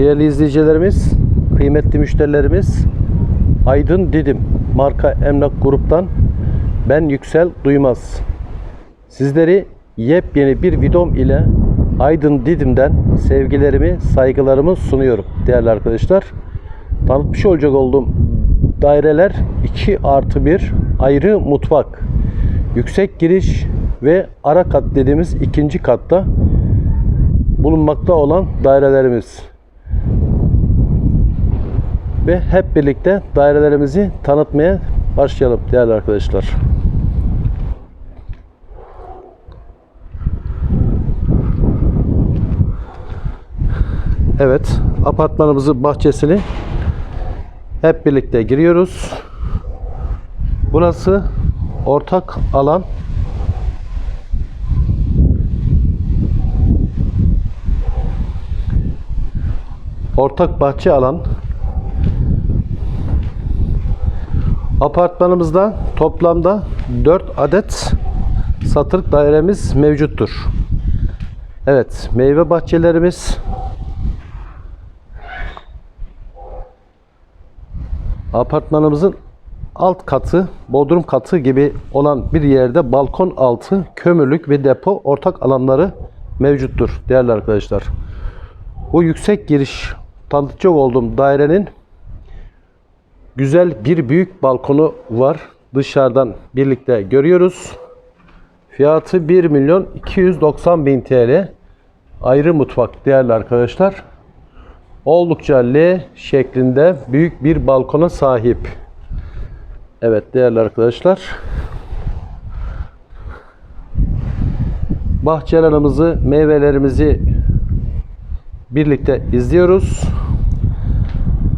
Değerli izleyicilerimiz, kıymetli müşterilerimiz, Aydın Didim marka emlak gruptan ben Yüksel Duymaz. Sizleri yepyeni bir videom ile Aydın Didim'den sevgilerimi, saygılarımı sunuyorum değerli arkadaşlar. Tanıtmış olacak olduğum daireler 2 artı 1 ayrı mutfak. Yüksek giriş ve ara kat dediğimiz ikinci katta bulunmakta olan dairelerimiz. Ve hep birlikte dairelerimizi tanıtmaya başlayalım değerli arkadaşlar. Evet, apartmanımızın bahçesini hep birlikte giriyoruz. Burası ortak alan. Ortak bahçe alan. Apartmanımızda toplamda 4 adet satılık dairemiz mevcuttur. Evet, meyve bahçelerimiz apartmanımızın alt katı, bodrum katı gibi olan bir yerde balkon altı kömürlük ve depo ortak alanları mevcuttur değerli arkadaşlar. Bu yüksek giriş tanıtacak olduğum dairenin güzel bir büyük balkonu var. Dışarıdan birlikte görüyoruz. Fiyatı 1 milyon 290 bin TL. Ayrı mutfak değerli arkadaşlar. Oldukça L şeklinde büyük bir balkona sahip. Evet değerli arkadaşlar. Bahçelerimizi, meyvelerimizi birlikte izliyoruz.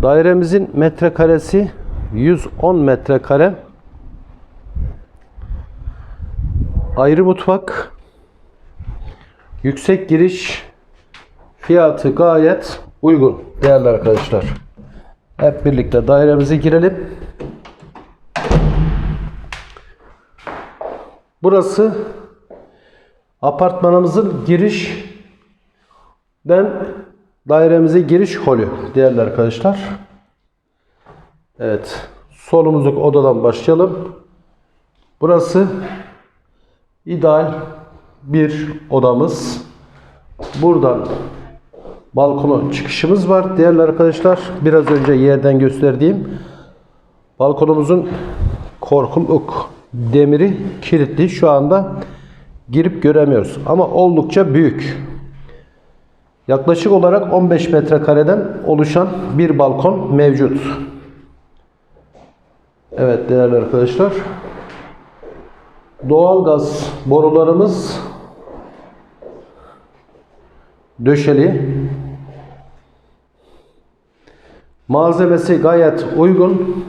Dairemizin metrekaresi 110 metrekare. Ayrı mutfak. Yüksek giriş. Fiyatı gayet uygun değerli arkadaşlar. Hep birlikte dairemize girelim. Burası apartmanımızın girişten dairemize giriş holü değerli arkadaşlar. Evet. Solumuzdaki odadan başlayalım. Burası ideal bir odamız. Buradan balkona çıkışımız var değerli arkadaşlar. Biraz önce yerden gösterdiğim balkonumuzun korkuluk demiri kilitli. Şu anda girip göremiyoruz. Ama oldukça büyük. Yaklaşık olarak 15 metrekareden oluşan bir balkon mevcut. Evet değerli arkadaşlar. Doğalgaz borularımız döşeli. Malzemesi gayet uygun.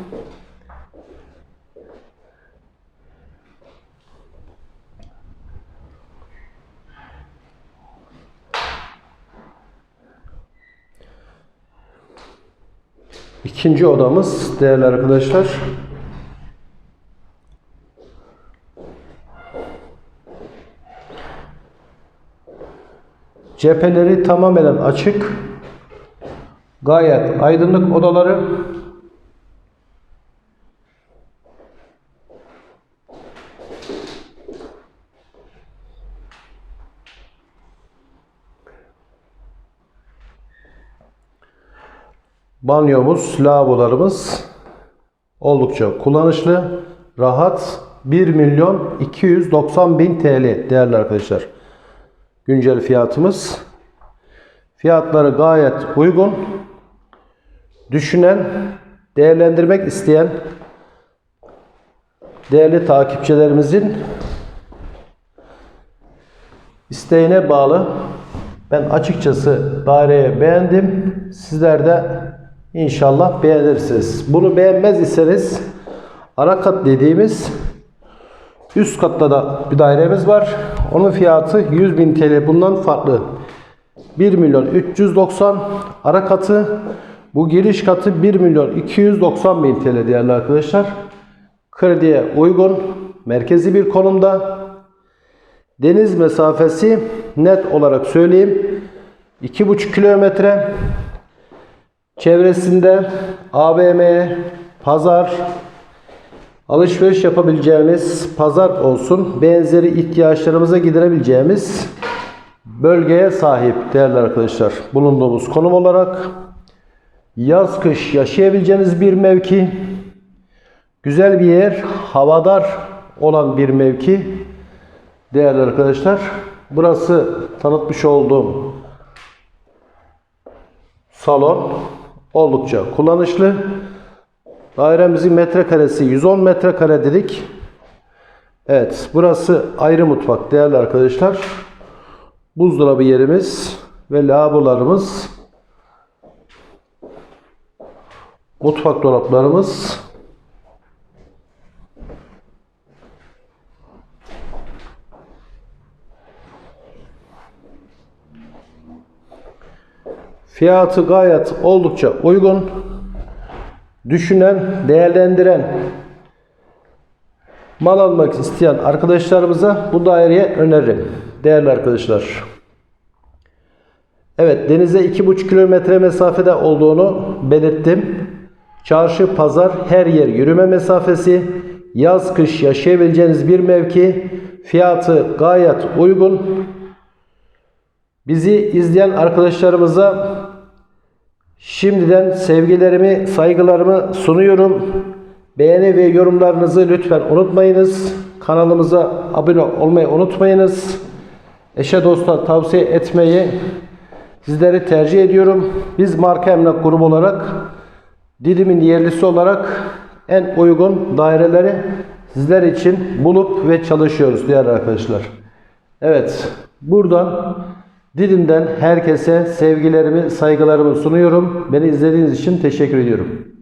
İkinci odamız değerli arkadaşlar. Cepheleri tamamen açık. Gayet aydınlık odaları. Banyomuz, lavabolarımız oldukça kullanışlı, rahat. 1 milyon 290 bin TL değerli arkadaşlar. Güncel fiyatımız. Fiyatları gayet uygun. Düşünen, değerlendirmek isteyen değerli takipçilerimizin isteğine bağlı. Ben açıkçası daireyi beğendim. Sizler de inşallah beğenirsiniz. Bunu beğenmez iseniz ara kat dediğimiz üst katta da bir dairemiz var. Onun fiyatı 100.000 TL. Bundan farklı. 1 milyon 390 ara katı. Bu giriş katı 1 milyon 290 bin TL değerli arkadaşlar. Krediye uygun. Merkezi bir konumda. Deniz mesafesi net olarak söyleyeyim. 2,5 kilometre. Çevresinde AVM, pazar, alışveriş yapabileceğimiz pazar olsun, benzeri ihtiyaçlarımıza giderebileceğimiz bölgeye sahip değerli arkadaşlar. Bulunduğumuz konum olarak yaz kış yaşayabileceğiniz bir mevki, güzel bir yer, havadar olan bir mevki değerli arkadaşlar. Burası tanıtmış olduğum salon oldukça kullanışlı. Dairemizin metrekaresi 110 metrekare dedik. Evet, burası ayrı mutfak değerli arkadaşlar. Buzdolabı yerimiz ve lavabolarımız. Mutfak dolaplarımız. Fiyatı gayet oldukça uygun. Düşünen, değerlendiren, mal almak isteyen arkadaşlarımıza bu daireye öneririm. Değerli arkadaşlar. Evet denize 2,5 kilometre mesafede olduğunu belirttim. Çarşı, pazar, her yer yürüme mesafesi. Yaz, kış yaşayabileceğiniz bir mevki. Fiyatı gayet uygun. Bizi izleyen arkadaşlarımıza şimdiden sevgilerimi, saygılarımı sunuyorum. Beğeni ve yorumlarınızı lütfen unutmayınız. Kanalımıza abone olmayı unutmayınız. Eşe dosta tavsiye etmeyi sizleri tercih ediyorum. Biz marka emlak grubu olarak Didim'in yerlisi olarak en uygun daireleri sizler için bulup ve çalışıyoruz değerli arkadaşlar. Evet, buradan Didim'den herkese sevgilerimi, saygılarımı sunuyorum. Beni izlediğiniz için teşekkür ediyorum.